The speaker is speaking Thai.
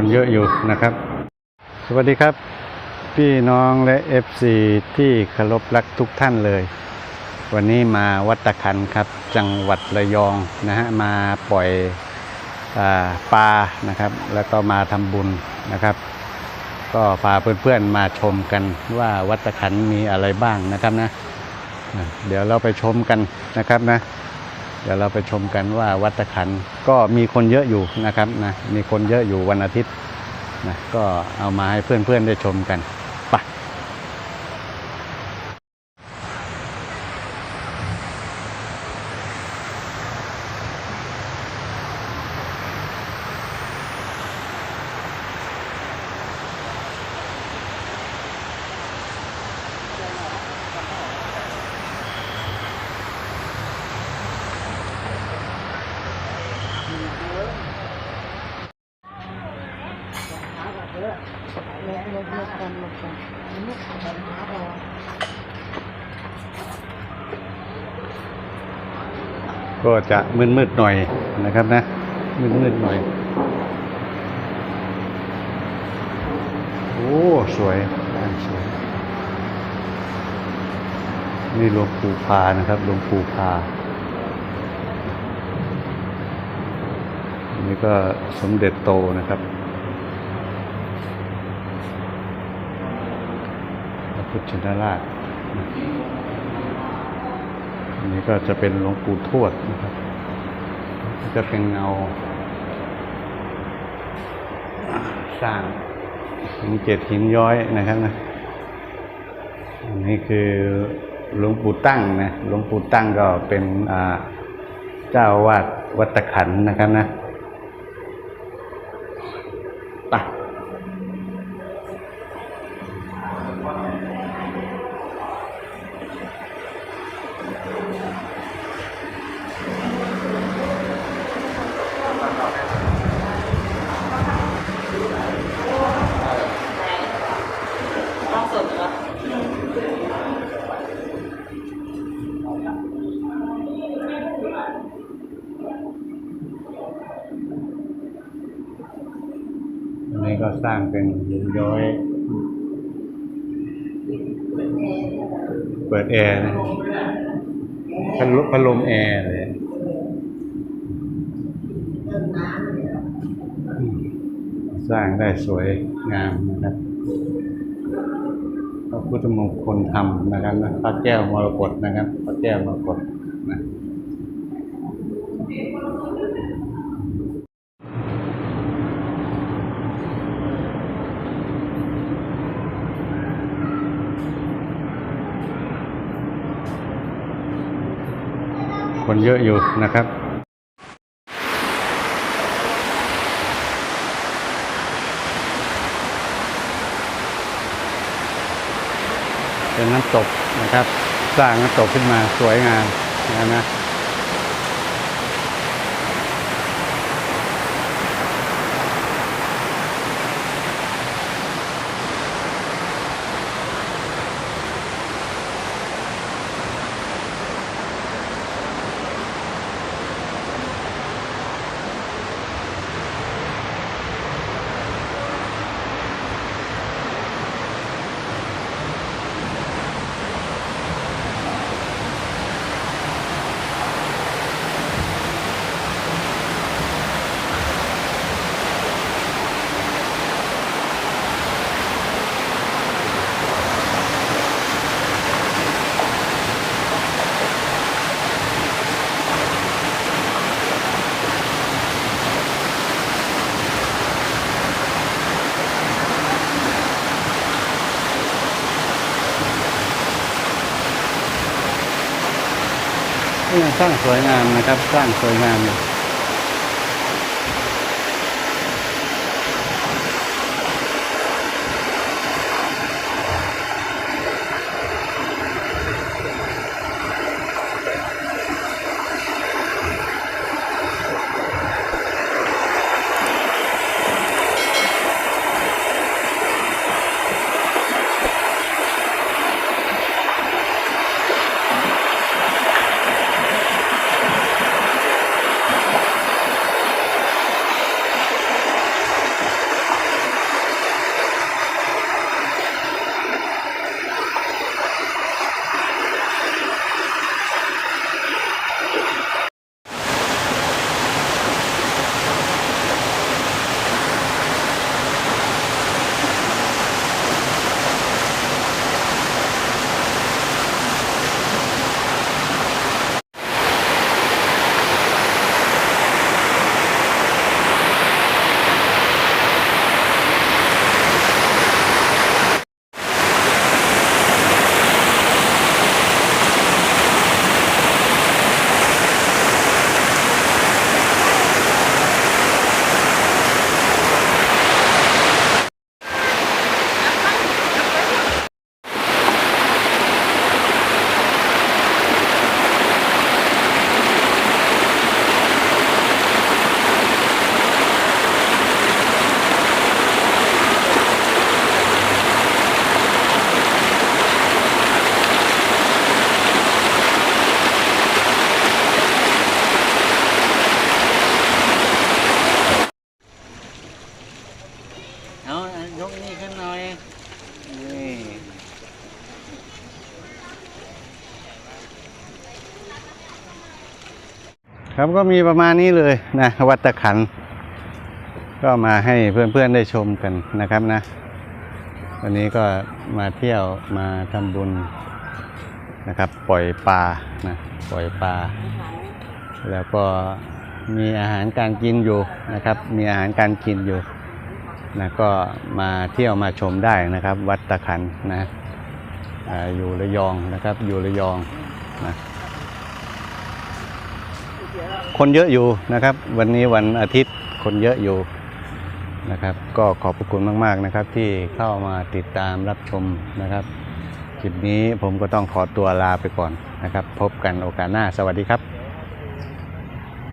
คนเยอะอยู่นะครับ สวัสดีครับ พี่น้องและ FC ที่เคารพรักทุกท่านเลย วันนี้มาวัดตะขันครับ จังหวัดระยองนะฮะมาปล่อยอปลานะครับ แล้วก็มาทำบุญนะครับ ก็พาเพื่อนๆมาชมกันว่าวัดตะขันมีอะไรบ้างนะครับนะอะเดี๋ยวเราไปชมกันนะครับนะ เดี๋ยวเราไปชมกันว่าวัดตะขัน ก็มีคนเยอะอยู่นะครับนะมีคนเยอะอยู่วันอาทิตย์นะก็เอามาให้เพื่อนๆได้ชมกันไป ลบลบลบก่อนลบก่อนอันนี้ปัญหาเรา ก็จะมืดๆหน่อยนะครับนะ มืดๆหน่อย โอ้ สวยบ้านสวย นี่หลวงปู่พานะครับหลวงปู่พาอันนี่ก็สมเด็จโตนะครับพระพุทธชินราช อันนี้ก็จะเป็นหลวงปู่ทวดนะครับ จะเป็นเงาสร้างหินเจ็ดหินย้อยนะครับนะอันนี้คือหลวงปู่ตั้งนะหลวงปู่ตั้งก็เป็นเจ้าอาวาดวัดตะขันนะครับนะไป ต้องสดเหรอ อันนี้ก็สร้างเป็นหินย้อย เปิดแอร์นะพัดลมพัดลมแอร์เลยสร้างได้สวยงามนะครับพระพุทธมงคลธรรมนะครับนะพระแก้วมรกตนะครับพระแก้วมรกต คนเยอะอยู่นะครับเป็นน้ำตกนะครับ สร้างน้ำตกขึ้นมาสวยงามนะนะ สร้างสวยงามนะครับ สร้างสวยงาม ยกนี่ขึ้นหน่อย นี่ครับก็มีประมาณนี้เลยนะวัตะขัน ก็มาให้เพื่อนๆได้ชมกันนะครับนะ วันนี้ก็มาเที่ยวมาทำบุญนะครับ ปล่อยปลานะปล่อยปลาแล้วก็มีอาหารการกินอยู่นะครับ มีอาหารการกินอยู่ นะก็มาเที่ยวมาชมได้นะครับ วัดตะขันนะออยู่ระยองนะครับ อยู่ระยองนะคนเยอะอยู่นะครับ วันนี้วันอาทิตย์คนเยอะอยู่นะครับ ก็ขอบพระคุณมากๆนะครับ ที่เข้ามาติดตามรับชมนะครับคลิปนี้ผมก็ต้องขอตัวลาไปก่อนนะครับ พบกันโอกาสหน้าสวัสดีครับ